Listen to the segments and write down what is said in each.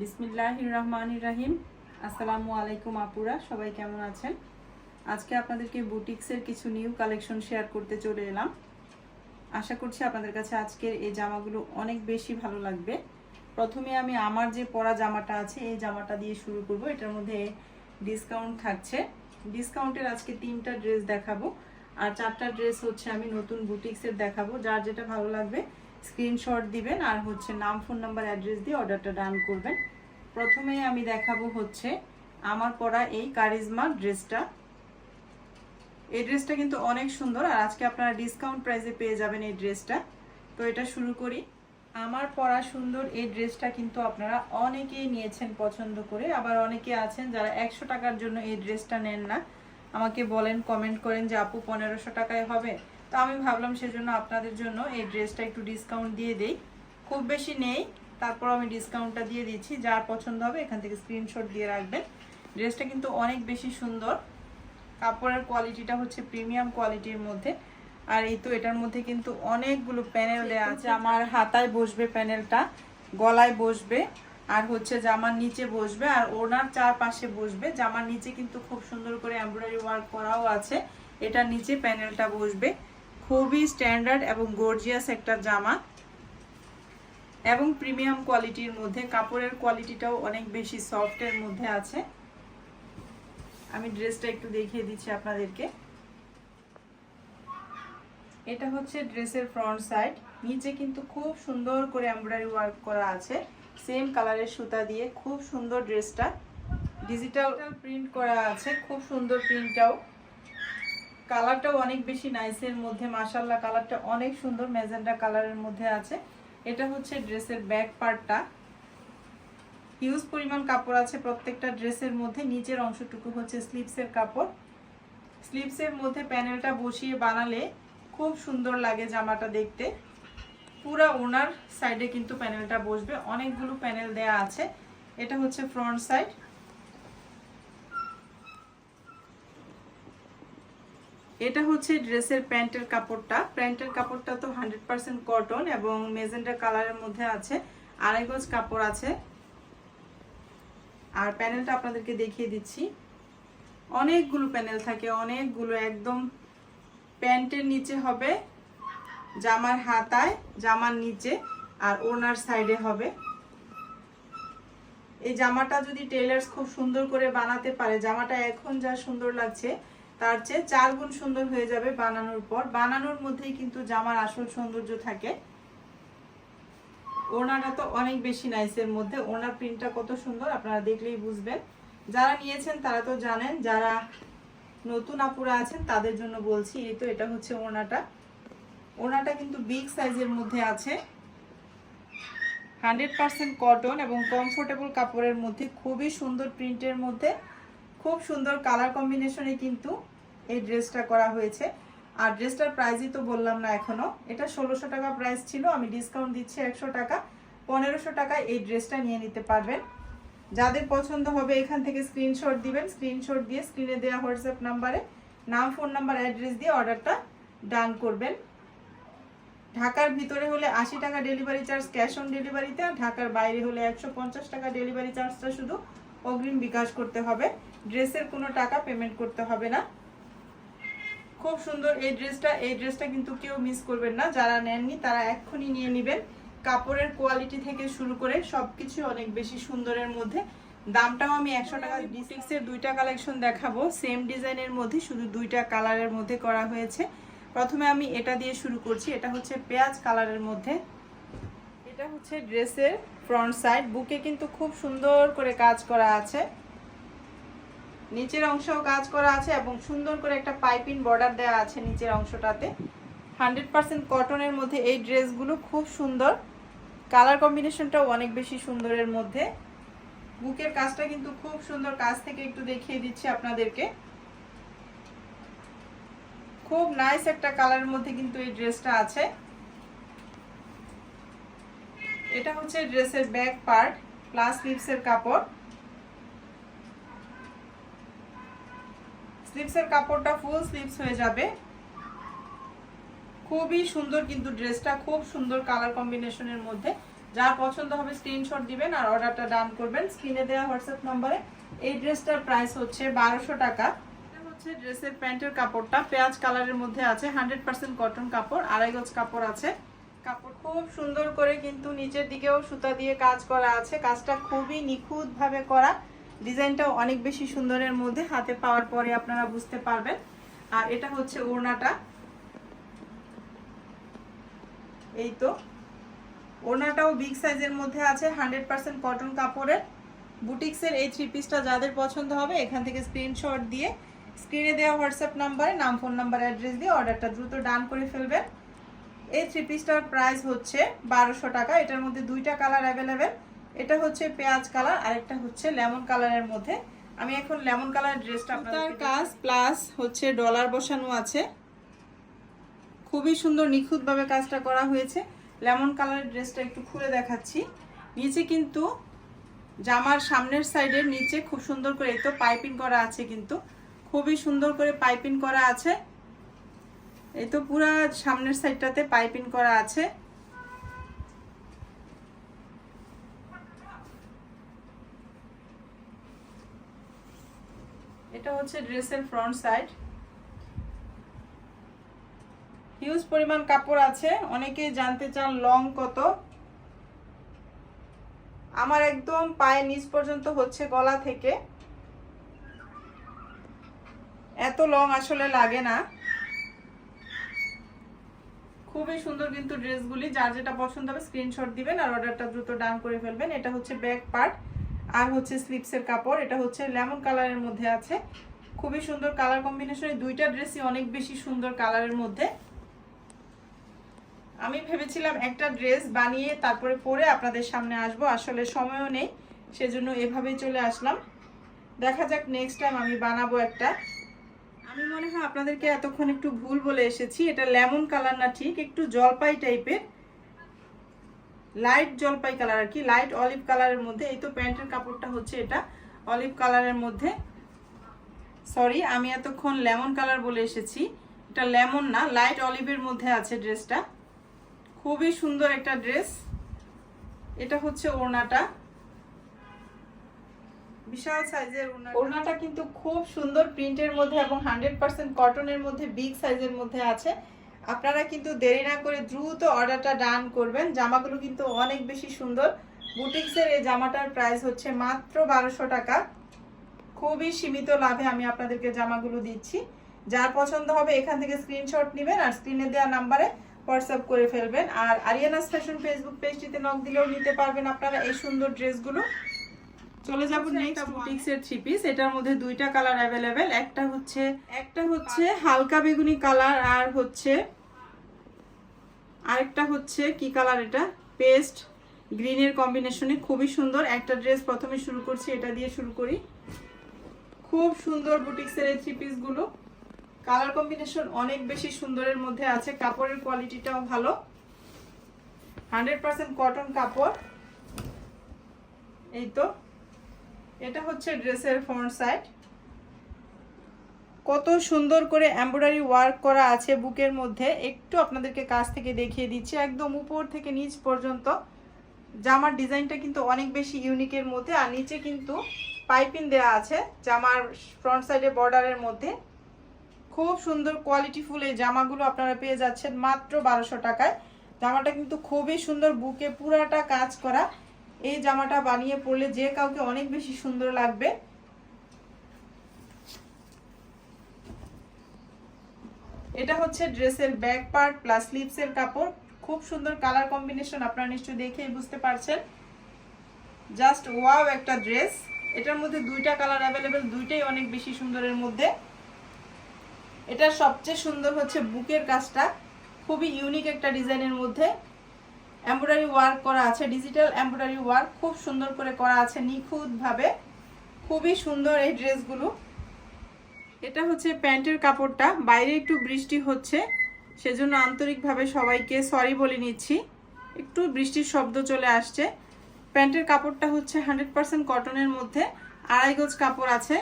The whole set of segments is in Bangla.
বিসমিল্লাহ রহমান রাহিম। আসসালামু আলাইকুম আপুরা, সবাই কেমন আছেন? আজকে আপনাদেরকে বুটিক্সের কিছু নিউ কালেকশন শেয়ার করতে চলে এলাম। আশা করছি আপনাদের কাছে আজকের এই জামাগুলো অনেক বেশি ভালো লাগবে। প্রথমে আমি আমার যে পরা জামাটা আছে, এই জামাটা দিয়ে শুরু করব। এটার মধ্যে ডিসকাউন্ট থাকছে। ডিসকাউন্টের আজকে তিনটা ড্রেস দেখাবো। আর চারটা ড্রেস হচ্ছে আমি নতুন বুটিক্সের দেখাবো। যার যেটা ভালো লাগবে স্ক্রিনশট দিবেন আর হচ্ছে নাম ফোন নাম্বার অ্যাড্রেস দিয়ে অর্ডারটা ডান করবেন। প্রথমে আমি দেখাবো হচ্ছে আমার পরা এই কারিজমা ড্রেসটা এই ড্রেসটা কিন্তু অনেক সুন্দর আর আজকে আপনারা ডিসকাউন্ট প্রাইসে পেয়ে যাবেন এই ড্রেসটা তো এটা শুরু করি। আমার পরা সুন্দর এই ড্রেসটা কিন্তু আপনারা অনেকেই নিয়েছেন পছন্দ করে। আবার অনেকে আছেন যারা একশো টাকার জন্য এই ড্রেসটা নেন না। আমাকে বলেন কমেন্ট করেন যে, আপু, পনেরোশো টাকায় হবে? তো আমি ভাবলাম সেজন্য আপনাদের জন্য এই ড্রেসটা একটু ডিসকাউন্ট দিয়ে দেই। খুব বেশি নেই তারপর আমি ডিসকাউন্টটা দিয়ে দিচ্ছি। যার পছন্দ হবে এখান থেকে স্ক্রিনশট দিয়ে রাখবেন। ড্রেসটা কিন্তু অনেক বেশি সুন্দর। কাপড়ের কোয়ালিটিটা হচ্ছে প্রিমিয়াম কোয়ালিটির মধ্যে। আর এই তো এটার মধ্যে কিন্তু অনেকগুলো প্যানেল দেওয়া আছে। আমার হাতায় বসবে প্যানেলটা গলায় বসবে আর হচ্ছে জামার নিচে বসবে আর ওনার চারপাশে বসবে। জামার নিচে কিন্তু খুব সুন্দর করে এমব্রয়ডারি ওয়ার্ক করাও আছে। এটার নিচে প্যানেলটা বসবে। খুবই স্ট্যান্ডার্ড এবং গর্জিয়াস একটা জামা। এবং প্রিমিয়াম কোয়ালিটির মধ্যে, কাপড়ের কোয়ালিটিটাও অনেক বেশি সফটের মধ্যে আছে। আমি ড্রেসটা একটু দেখিয়ে দিচ্ছি আপনাদেরকে। এটা হচ্ছে ড্রেসের ফ্রন্ট সাইড নিচে কিন্তু খুব সুন্দর করে এমব্রয়ডারি ওয়ার্ক করা আছে। সেম কালারের সুতা দিয়ে খুব সুন্দর ড্রেসটা। ডিজিটাল প্রিন্ট করা আছে, খুব সুন্দর প্রিন্টটাও কালারটাও অনেক বেশি নাইসের মধ্যে মাসাল্লাহ কালারটা অনেক সুন্দর, ম্যাজেন্ডা কালারের মধ্যে আছে। এটা হচ্ছে ড্রেসের ব্যাক পার্টটা হিউজ পরিমাণ কাপড় আছে প্রত্যেকটা ড্রেসের মধ্যে, নিচের অংশটুকু হচ্ছে স্লিপসের কাপড়। স্লিপসের মধ্যে প্যানেলটা বসিয়ে বানালে খুব সুন্দর লাগে জামাটা দেখতে। পুরা ওনার সাইডে কিন্তু প্যানেলটা বসবে। অনেকগুলো প্যানেল দেয়া আছে। এটা হচ্ছে ফ্রন্ট সাইড এটা হচ্ছে ড্রেসের প্যান্টের কাপড়টা। প্যান্টের কাপড়টা তো হান্ড্রেড পার্সেন্ট কটন এবং মেজেন্ডা কালারের মধ্যে আছে। আড়াই গজ কাপড় আছে। আর প্যানেলটা আপনাদেরকে দেখিয়ে দিচ্ছি। অনেকগুলো প্যানেল থাকে, অনেকগুলো একদম প্যান্টের নিচে হবে, জামার হাতায়, জামার নিচে আর ওনার সাইডে হবে। এই জামাটা যদি টেলার্স খুব সুন্দর করে বানাতে পারে, জামাটা এখন যা সুন্দর লাগছে তার চেয়ে চার গুণ সুন্দর হয়ে যাবে বানানোর পর। বানানোর মধ্যেই কিন্তু জামার আসল সৌন্দর্য থাকে। ওনাটা তো অনেক বেশি নাইসের মধ্যে। ওনার প্রিন্টটা কত সুন্দর, আপনারা দেখলেই বুঝবেন। যারা নিয়েছেন তারা তো জানেন, যারা নতুন আপুরা আছেন তাদের জন্য বলছি, এই তো এটা হচ্ছে ওনাটা। ওনাটা কিন্তু বিগ সাইজের মধ্যে আছে। হান্ড্রেড পার্সেন্ট কটন এবং কমফোর্টেবল কাপড়ের মধ্যে, খুবই সুন্দর প্রিন্টের মধ্যে। খুব সুন্দর কালার কম্বিনেশনে কিন্তু এই ড্রেসটা করা হয়েছে। আর ড্রেসটার প্রাইসই তো বললাম না এখনও। এটা ষোলোশো টাকা প্রাইস ছিল, আমি ডিসকাউন্ট দিচ্ছি একশো টাকা। পনেরোশো টাকায় এই ড্রেসটা নিয়ে নিতে পারবেন। যাদের পছন্দ হবে এখান থেকে স্ক্রিনশট দিবেন। স্ক্রিনশট দিয়ে স্ক্রিনে দেওয়া হোয়াটসঅ্যাপ নাম্বারে নাম ফোন নাম্বার অ্যাড্রেস দিয়ে অর্ডারটা ডান করবেন। ঢাকার ভিতরে হলে আশি টাকা ডেলিভারি চার্জ ক্যাশ অন ডেলিভারিতে আর ঢাকার বাইরে হলে একশো পঞ্চাশ টাকা ডেলিভারি চার্জটা শুধু অগ্রিম বিকাশ করতে হবে। ড্রেসের কোনো টাকা পেমেন্ট করতে হবে না। খুব সুন্দর এই ড্রেসটা এই ড্রেসটা কিন্তু কেউ মিস করবেন না। যারা নেননি, তারা এক্ষুনি নিয়ে নেবেন। কাপড়ের কোয়ালিটি থেকে শুরু করে সবকিছু অনেক বেশি সুন্দরের মধ্যে। দামটাও আমি একশো টাকা ডিসিক্সের দুইটা কালেকশন দেখাবো। সেম ডিজাইনের মধ্যে শুধু দুইটা কালারের মধ্যে করা হয়েছে। প্রথমে আমি এটা দিয়ে শুরু করছি। এটা হচ্ছে পেঁয়াজ কালারের মধ্যে। এটা হচ্ছে ড্রেসের ফ্রন্ট সাইড বুকে কিন্তু খুব সুন্দর করে কাজ করা আছে। নিচের অংশেও কাজ করা আছে এবং সুন্দর করে একটা পাইপিং বর্ডার দেওয়া আছে নিচের অংশটাতে। হান্ড্রেড পার্সেন্ট কটনের মধ্যে এই ড্রেসগুলো খুব সুন্দর। কালার কম্বিনেশনটাও অনেক বেশি সুন্দরের মধ্যে। বুকের কাজটা কিন্তু খুব সুন্দর। কাজ থেকে একটু দেখিয়ে দিচ্ছি আপনাদেরকে। খুব নাইস একটা কালারের মধ্যে কিন্তু এই ড্রেসটা আছে। এটা হচ্ছে ড্রেসের ব্যাক পার্ট প্লাস স্লিভসের কাপড়। স্লিভসের কাপড়টা ফুল স্লিভস হয়ে যাবে। খুবই সুন্দর কিন্তু ড্রেসটা, খুব সুন্দর কালার কম্বিনেশনের মধ্যে। যার পছন্দ হবে স্ক্রিনশট দিবেন আর অর্ডারটা ডান করবেন। স্ক্রিনে দেওয়া হোয়াটসঅ্যাপ নম্বরে এই ড্রেসটার প্রাইস হচ্ছে বারোশো টাকা। হচ্ছে ড্রেসের প্যান্টের কাপড়টা। পেঁয়াজ কালারের মধ্যে আছে হান্ড্রেড পার্সেন্ট কটন কাপড়, আড়াই গজ কাপড় আছে। কাপড় খুব সুন্দর করে কিন্তু নিচের দিকেও সুতা দিয়ে কাজ করা আছে। কাজটা খুবই নিখুঁত ভাবে করা। ডিজাইনটাও অনেক বেশি সুন্দরের মধ্যে হাতে পাওয়ার পরে আপনারা বুঝতে পারবেন। আর এটা হচ্ছে ওড়নাটা। এই তো। ওড়নাটাও বিগ সাইজের মধ্যে আছে হান্ড্রেড পার্সেন্ট কটন কাপড়ের। বুটিক্সের এই থ্রি পিসটা যাদের পছন্দ হবে, এখান থেকে স্ক্রিনশট দিয়ে স্ক্রিনে দেওয়া হোয়াটসঅ্যাপ নাম্বারে নাম ফোন নাম্বার অ্যাড্রেস দিয়ে অর্ডারটা দ্রুত ডান করে ফেলবেন। এই থ্রি পিসটার প্রাইস হচ্ছে বারোশো টাকা। এটার মধ্যে দুইটা কালার অ্যাভেলেবেল এটা হচ্ছে পেঁয়াজ কালার আর একটা হচ্ছে লেমন কালারের মধ্যে। আমি এখন লেমন কালার ড্রেসটা আপনার কাজ প্লাস হচ্ছে ডলার বসানো আছে। খুবই সুন্দর নিখুঁতভাবে কাজটা করা হয়েছে। লেমন কালারের ড্রেসটা একটু খুলে দেখাচ্ছি। নিচে কিন্তু জামার সামনের সাইডের নিচে খুব সুন্দর করে তো পাইপিং করা আছে কিন্তু। খুবই সুন্দর করে পাইপিং করা আছে। এই তো পুরা সামনের সাইডটাতে পাইপিং করা আছে। এটা হচ্ছে ড্রেসের ফ্রন্ট সাইড হিউজ পরিমাণ কাপড় আছে। অনেকেই জানতে চান লং কত। আমার একদম পায়ের নিচ পর্যন্ত হচ্ছে গলা থেকে। এত লং আসলে লাগে না। খুবই সুন্দর কিন্তু ড্রেসগুলি যার যেটা পছন্দ হবে স্ক্রিনশট দিবেন আর অর্ডারটা দ্রুত ডান করে ফেলবেন। এটা হচ্ছে ব্যাক পার্ট আর হচ্ছে স্লিপসের কাপড়, এটা হচ্ছে লেমন কালারের মধ্যে আছে। খুবই সুন্দর কালার কম্বিনেশন দুইটা ড্রেসই অনেক বেশি সুন্দর কালারের মধ্যে। আমি ভেবেছিলাম একটা ড্রেস বানিয়ে তারপরে পরে আপনাদের সামনে আসব, আসলে সময়ও নেই, সেজন্য এভাবেই চলে আসলাম। দেখা যাক নেক্সট টাইম আমি বানাবো একটা। আমি মনে হয় আপনাদেরকে এতক্ষণ একটু ভুল বলে এসেছি, এটা লেমন কালার না ঠিক, একটু জলপাই টাইপের লাইট জলপাই কালার আর কি লাইট অলিভ কালারের মধ্যে, এই তো প্যান্টের কাপড়টা হচ্ছে এটা অলিভ কালারের মধ্যে। সরি আমি এতক্ষণ লেমন কালার বলে এসেছি। এটা লেমন না লাইট অলিভের মধ্যে আছে ড্রেসটা খুবই সুন্দর একটা ড্রেস এটা হচ্ছে ওড়নাটা। বিশাল সাইজের ওড়নাটা। কিন্তু খুব সুন্দর প্রিন্টের মধ্যে এবং হান্ড্রেড পার্সেন্ট কটনের মধ্যে বিগ সাইজের মধ্যে আছে। আপনারা কিন্তু দেরি না করে দ্রুত অর্ডারটা ডান করবেন। জামাগুলো কিন্তু অনেক বেশি সুন্দর। বুটিক্সের এই জামাটার প্রাইস হচ্ছে মাত্র বারোশো টাকা। খুবই সীমিত লাভে আমি আপনাদেরকে জামাগুলো দিচ্ছি। যার পছন্দ হবে এখান থেকে স্ক্রিনশট নেবেন আর স্ক্রিনে দেওয়া নাম্বারে হোয়াটসঅ্যাপ করে ফেলবেন। আর আরিয়ানাস ফ্যাশন ফেসবুক পেজটিতে নক দিলেও নিতে পারবেন আপনারা এই সুন্দর ড্রেসগুলো। চলে যাব নেক্সট বুটিক্সের থ্রি পিস এটার মধ্যে দুইটা কালার অ্যাভেলেবেল একটা হচ্ছে একটা হচ্ছে হালকা বেগুনি কালার আর হচ্ছে আরেকটা হচ্ছে কি কালার এটা? পেস্ট, গ্রিনের কম্বিনেশনে খুবই সুন্দর। একটা ড্রেস প্রথমে শুরু করছি, এটা দিয়ে শুরু করি। খুব সুন্দর বুটিক্সের এই থ্রি পিসগুলো কালার কম্বিনেশন অনেক বেশি সুন্দরের মধ্যে আছে। কাপড়ের কোয়ালিটিটাও ভালো। হান্ড্রেড পার্সেন্ট কটন কাপড়। এই তো। এটা হচ্ছে ড্রেসের ফ্রন্ট সাইড। কত সুন্দর করে এম্ব্রয়ডারি ওয়ার্ক করা আছে বুকের মধ্যে। একটু আপনাদেরকে কাছ থেকে দেখিয়ে দিচ্ছি। একদম উপর থেকে নিচ পর্যন্ত। জামার ডিজাইনটা কিন্তু অনেক বেশি ইউনিকের মধ্যে। আর নিচে কিন্তু পাইপিং দেওয়া আছে জামার ফ্রন্ট সাইডে বর্ডারের মধ্যে। খুব সুন্দর কোয়ালিটিফুল এই জামাগুলো আপনারা পেয়ে যাচ্ছেন মাত্র বারোশো টাকায়। জামাটা কিন্তু খুবই সুন্দর বুকে পুরাটা কাজ করা। এই জামাটা বানিয়ে পরলে যে কাউকে অনেক বেশি সুন্দর লাগবে। এটা হচ্ছে ড্রেসের ব্যাক পার্ট প্লাস স্লিভসের কাপড়। খুব সুন্দর কালার কম্বিনেশন আপনারা নিশ্চয়ই দেখেই বুঝতে পারছেন। জাস্ট ওয়াও একটা ড্রেস। এটার মধ্যে দুইটা কালার অ্যাভেলেবেল, দুইটাই অনেক বেশি সুন্দরের মধ্যে। এটা সবচেয়ে সুন্দর হচ্ছে বুকের কাজটা। খুবই ইউনিক একটা ডিজাইনের মধ্যে। এমব্রয়ডারি ওয়ার্ক করা আছে ডিজিটাল এমব্রয়ডারি ওয়ার্ক খুব সুন্দর করে করা আছে নিখুঁতভাবে। খুবই সুন্দর এই ড্রেসগুলো। এটা হচ্ছে প্যান্টের কাপড়টা। বাইরে একটু বৃষ্টি হচ্ছে, সেজন্য আন্তরিকভাবে সবাইকে সরি বলে নিচ্ছি। একটু বৃষ্টির শব্দ চলে আসছে। প্যান্টের কাপড়টা হচ্ছে হান্ড্রেড পার্সেন্ট কটনের মধ্যে। আড়াই গজ কাপড় আছে।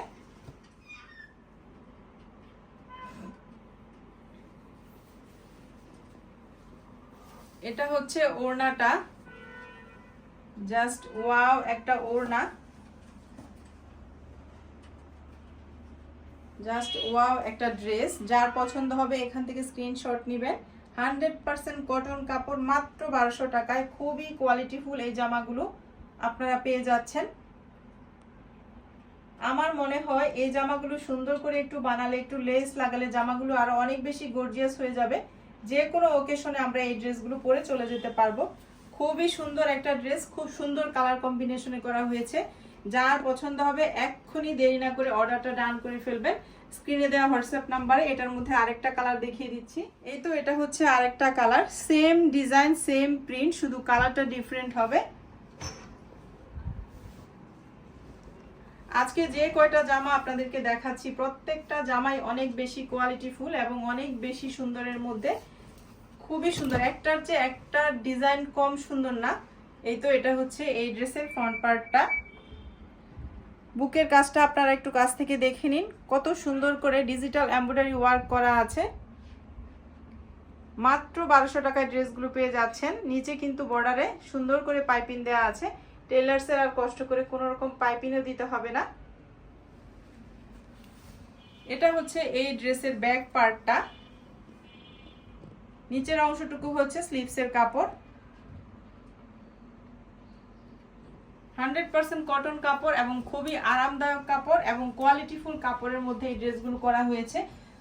এটা হচ্ছে ওড়নাটা। জাস্ট ওয়াও একটা ওড়না। জাস্ট ওয়াও একটা ড্রেস যার পছন্দ হবে এখান থেকে স্ক্রিনশট নেবেন। হান্ড্রেড পার্সেন্ট কটন কাপড় মাত্র বারোশো টাকায়। খুবই কোয়ালিটিফুল এই জামাগুলো আপনারা পেয়ে যাচ্ছেন। আমার মনে হয় এই জামাগুলো সুন্দর করে একটু বানালে, একটু লেস লাগালে জামাগুলো আরও অনেক বেশি গর্জিয়াস হয়ে যাবে। যে কোনো ওকেশনে আমরা এই ড্রেসগুলো পরে চলে যেতে পারব। খুবই সুন্দর একটা ড্রেস, খুব সুন্দর কালার কম্বিনেশনে করা হয়েছে। যার পছন্দ হবে, এক্ষুনি দেরি না করে অর্ডারটা ডান করে ফেলবেন। স্ক্রিনে দেওয়া হোয়াটসঅ্যাপ নাম্বারে এটার মধ্যে আরেকটা কালার দেখিয়ে দিচ্ছি। এই তো, এটা হচ্ছে আরেকটা colour same design same print শুধু কালারটা ডিফারেন্ট হবে। আজকে যে কয়টা জামা আপনাদেরকে দেখাচ্ছি, প্রত্যেকটা জামাই অনেক বেশি কোয়ালিটিফুল এবং অনেক বেশি সুন্দরের মধ্যে। খুবই সুন্দর। একটার চেয়ে একটা ডিজাইন কম সুন্দর না। এই তো এটা হচ্ছে এই ড্রেসের ফ্রন্ট পার্টটা বুকের কাজটা আপনারা একটু কাছ থেকে দেখে নিন। কত সুন্দর করে ডিজিটাল এমব্রয়ডারি ওয়ার্ক করা আছে। মাত্র বারোশো টাকায় ড্রেসগুলো পেয়ে যাচ্ছেন। নিচে কিন্তু বর্ডারে সুন্দর করে পাইপিং দেওয়া আছে। টেলার্সের আর কষ্ট করে কোনো রকম পাইপিংও দিতে হবে না। এটা হচ্ছে এই ড্রেসের ব্যাক পার্টটা নিচের অংশটুকু হচ্ছে স্লিভসের কাপড়। হান্ড্রেড পার্সেন্ট কটন কাপড় এবং খুবই আরামদায়ক কাপড় এবং কোয়ালিটিফুল কাপড়ের মধ্যে এই ড্রেসগুলো করা হয়েছে।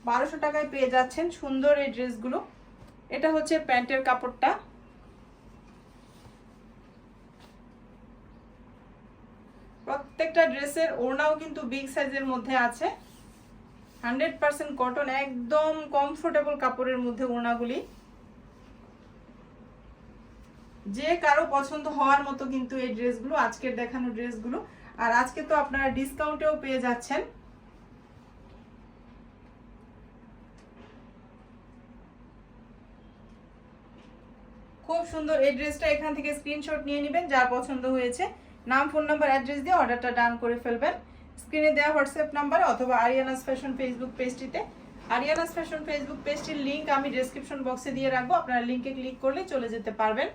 বারোশো টাকায় পেয়ে যাচ্ছেন সুন্দর এই ড্রেসগুলো। এটা হচ্ছে প্যান্টের কাপড়টা। প্রত্যেকটা ড্রেসের ওড়নাও কিন্তু বিগ সাইজের মধ্যে আছে। হান্ড্রেড পার্সেন্ট কটন, একদম কমফোর্টেবল কাপড়ের মধ্যে ওড়নাগুলি। যে কারও পছন্দ হওয়ার মতো কিন্তু এই ড্রেসগুলো, আজকের দেখানো ড্রেসগুলো। আর আজকে তো আপনারা ডিসকাউন্টেও পেয়ে যাচ্ছেন। খুব সুন্দর এই ড্রেসটা এখান থেকে স্ক্রিনশট নিয়ে নেবেন, যার পছন্দ হয়েছে। নাম, ফোন নাম্বার, অ্যাড্রেস দিয়ে অর্ডারটা ডান করে ফেলবেন। স্ক্রিনে দেওয়া হোয়াটসঅ্যাপ নাম্বার অথবা আরিয়ানাস ফ্যাশন ফেসবুক পেজটিতে। আরিয়ানাস ফ্যাশন ফেসবুক পেজটির লিংক আমি ডেসক্রিপশন বক্সে দিয়ে রাখব। আপনারা লিংকে ক্লিক করলে চলে যেতে পারবেন।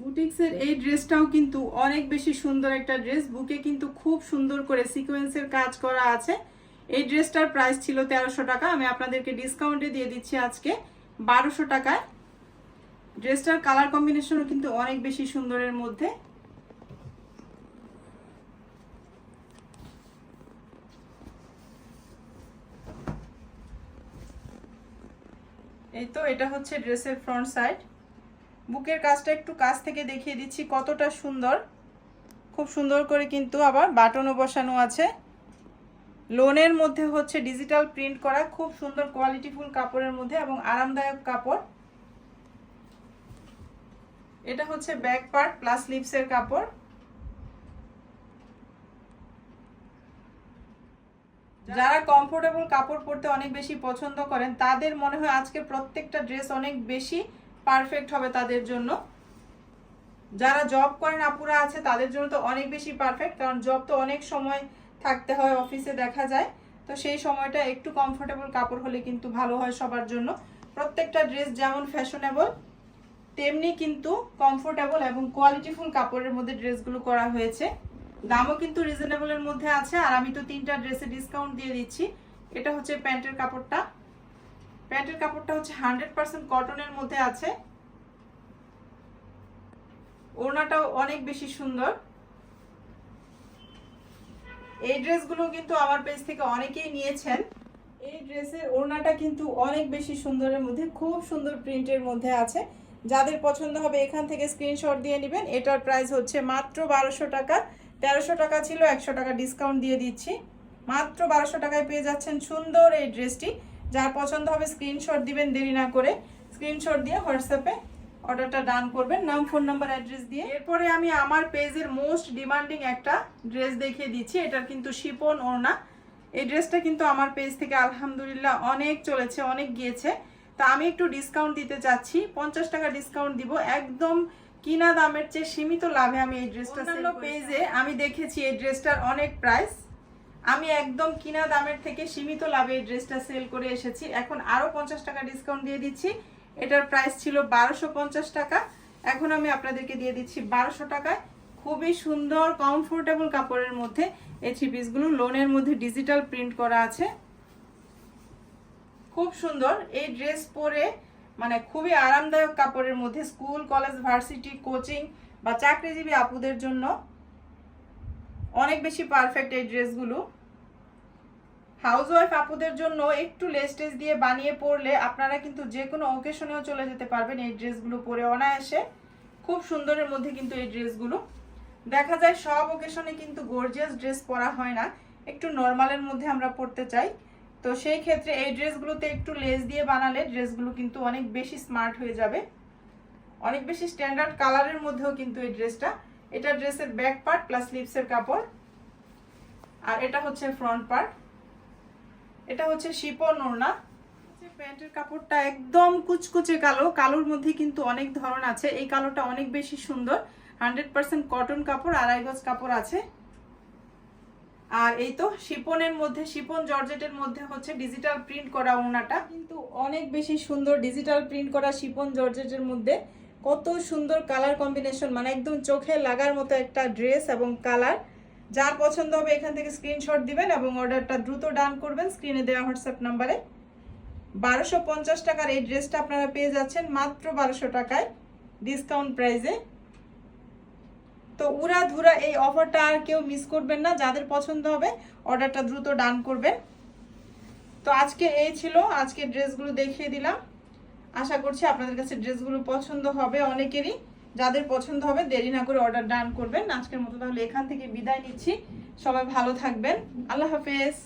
বুটিক্সের এই ড্রেসটাও কিন্তু অনেক বেশি সুন্দর একটা ড্রেস। বুকে কিন্তু খুব সুন্দর করে সিকোয়েন্সের কাজ করা আছে। এই ড্রেসটার প্রাইস ছিল তেরোশো টাকা। আমি আপনাদেরকে ডিসকাউন্টে দিয়ে দিচ্ছি আজকে বারোশো টাকায়। ড্রেসটার কালার কম্বিনেশনও কিন্তু অনেক বেশি সুন্দরের মধ্যে। এই তো এটা হচ্ছে ড্রেসের ফ্রন্ট সাইড বুকের কাজটা একটু কাছ থেকে দেখিয়ে দিচ্ছি, কতটা সুন্দর। খুব সুন্দর করে কিন্তু আবার বাটনও বসানো আছে। লোনের মধ্যে হচ্ছে ডিজিটাল প্রিন্ট করা, খুব সুন্দর কোয়ালিটিফুল কাপড়ের মধ্যে এবং আরামদায়ক কাপড়। এটা হচ্ছে ব্যাক পার্ট প্লাস লিপসের কাপড়। যারা কমফোর্টেবল কাপড় পরতে অনেক বেশি পছন্দ করেন, তাদের মনে হয় আজকে প্রত্যেকটা ড্রেস অনেক বেশি পারফেক্ট হবে তাদের জন্য। যারা জব করেন, আপুরা আছে, তাদের জন্য তো অনেক বেশি পারফেক্ট কারণ জব তো অনেক সময় থাকতে হয় অফিসে দেখা যায়। তো সেই সময়টা একটু কমফোর্টেবল কাপড় হলে কিন্তু ভালো হয় সবার জন্য। প্রত্যেকটা ড্রেস যেমন ফ্যাশনেবল তেমনি কিন্তু কমফোর্টেবল এবং কোয়ালিটিফুল কাপড়ের মধ্যে ড্রেসগুলো করা হয়েছে। দামও কিন্তু রিজনেবলের মধ্যে আছে, আর আমি তো তিনটা ড্রেসে ডিসকাউন্ট দিয়ে দিচ্ছি। এটা হচ্ছে প্যান্টের কাপড়টা। প্যান্টের কাপড়টা হচ্ছে হান্ড্রেড পার্সেন্ট কটনের মধ্যে আছে। ওড়নাটাও অনেক বেশি সুন্দর। এই ড্রেসগুলো কিন্তু আমার পেজ থেকে অনেকেই নিয়েছেন। এই ড্রেসের ওড়নাটা কিন্তু অনেক বেশি সুন্দরের মধ্যে, খুব সুন্দর প্রিন্টের মধ্যে আছে। যাদের পছন্দ হবে এখান থেকে স্ক্রিনশট দিয়ে নেবেন। এটার প্রাইস হচ্ছে মাত্র বারোশো টাকা। তেরোশো টাকা ছিল, একশো টাকা ডিসকাউন্ট দিয়ে দিচ্ছি। মাত্র বারোশো টাকায় পেয়ে যাচ্ছেন সুন্দর এই ড্রেসটি। যার পছন্দ হবে স্ক্রিনশট দিবেন দেরি না করে স্ক্রিনশট দিয়ে হোয়াটসঅ্যাপে অর্ডারটা ডান করবেন। নাম ফোন নাম্বার অ্যাড্রেস দিয়ে। এরপরে আমি আমার পেজের মোস্ট ডিমান্ডিং একটা ড্রেস দেখিয়ে দিচ্ছি। এটার কিন্তু শিপন ওড়না। এই ড্রেসটা কিন্তু আমার পেজ থেকে আলহামদুলিল্লাহ অনেক চলেছে অনেক গিয়েছে। তা আমি একটু ডিসকাউন্ট দিতে চাচ্ছি। পঞ্চাশ টাকা ডিসকাউন্ট দিব। একদম কিনা দামের চেয়ে সীমিত লাভে আমি এই ড্রেসটা পেজে আমি দেখেছি এই ড্রেসটার অনেক প্রাইস আমি একদম কিনা দামের থেকে সীমিত লাভে এই ড্রেসটা সেল করে এসেছি। এখন আরও পঞ্চাশ টাকা ডিসকাউন্ট দিয়ে দিচ্ছি। এটার প্রাইস ছিল বারোশো পঞ্চাশ টাকা। এখন আমি আপনাদেরকে দিয়ে দিচ্ছি বারোশো টাকায় খুবই সুন্দর কমফোর্টেবল কাপড়ের মধ্যে এই থ্রি পিসগুলো লোনের মধ্যে ডিজিটাল প্রিন্ট করা আছে। খুব সুন্দর। এই ড্রেস পরে মানে খুবই আরামদায়ক কাপড়ের মধ্যে স্কুল কলেজ ভার্সিটি কোচিং বা চাকরিজীবী আপুদের জন্য অনেক বেশি পারফেক্ট এই ড্রেসগুলো হাউসওয়াইফ আপুদের জন্য একটু লেস্টেজ দিয়ে বানিয়ে পরলে আপনারা কিন্তু যে কোনো ওকেশনেও চলে যেতে পারবেন এই ড্রেসগুলো পরে অনায়াসে। খুব সুন্দরের মধ্যে কিন্তু এই ড্রেসগুলো দেখা যায় সব ওকেশনে কিন্তু গর্জিয়াস ড্রেস পরা হয় না। একটু নর্মালের মধ্যে আমরা পরতে চাই। তো সেই ক্ষেত্রে এই ড্রেসগুলোতে একটু লেস দিয়ে বানালে ড্রেসগুলো কিন্তু অনেক বেশি স্মার্ট হয়ে যাবে। অনেক বেশি স্ট্যান্ডার্ড কালারের মধ্যেও কিন্তু এই ড্রেসটা এটা ড্রেসের ব্যাক পার্ট প্লাস স্লিভসের কাপড়। আর এটা হচ্ছে ফ্রন্ট পার্ট। এটা হচ্ছে শিপন ওড়না। প্যান্টের কাপড়টা একদম কুচকুচে কালো, কালোর মধ্যে কিন্তু অনেক ধরন আছে। এই কালোটা অনেক বেশি সুন্দর। হান্ড্রেড পার্সেন্ট কটন কাপড়, আড়াই গজ কাপড় আছে। আর এই তো শিপনের মধ্যে, শিপন জর্জেটের মধ্যে হচ্ছে ডিজিটাল প্রিন্ট করা ওড়নাটা। কিন্তু অনেক বেশি সুন্দর ডিজিটাল প্রিন্ট করা শিপন জর্জেটের মধ্যে। কত সুন্দর কালার কম্বিনেশন মানে একদম চোখে লাগার মতো একটা ড্রেস এবং কালার যার পছন্দ হবে এখান থেকে স্ক্রিনশট দিবেন এবং অর্ডারটা দ্রুত ডান করবেন। স্ক্রিনে দেওয়া হোয়াটসঅ্যাপ নাম্বারে বারোশো পঞ্চাশ টাকার এই ড্রেসটা আপনারা পেয়ে যাচ্ছেন মাত্র বারোশো টাকায় ডিসকাউন্ট প্রাইসে তো উড়া ধুরা এই অফারটা আর কেউ মিস করবেন না, যাদের পছন্দ হবে অর্ডারটা দ্রুত ডান করবেন। তো আজকে এই ছিল, আজকে ড্রেসগুলো দেখিয়ে দিলাম। আশা করছি আপনাদের কাছে ড্রেসগুলো পছন্দ হবে অনেকেরই। যাদের পছন্দ হবে, দেরি না করে অর্ডার ডান করবেন। আজকের মতো তাহলে এখান থেকে বিদায় নিচ্ছি। সবাই ভালো থাকবেন। আল্লাহ হাফেজ।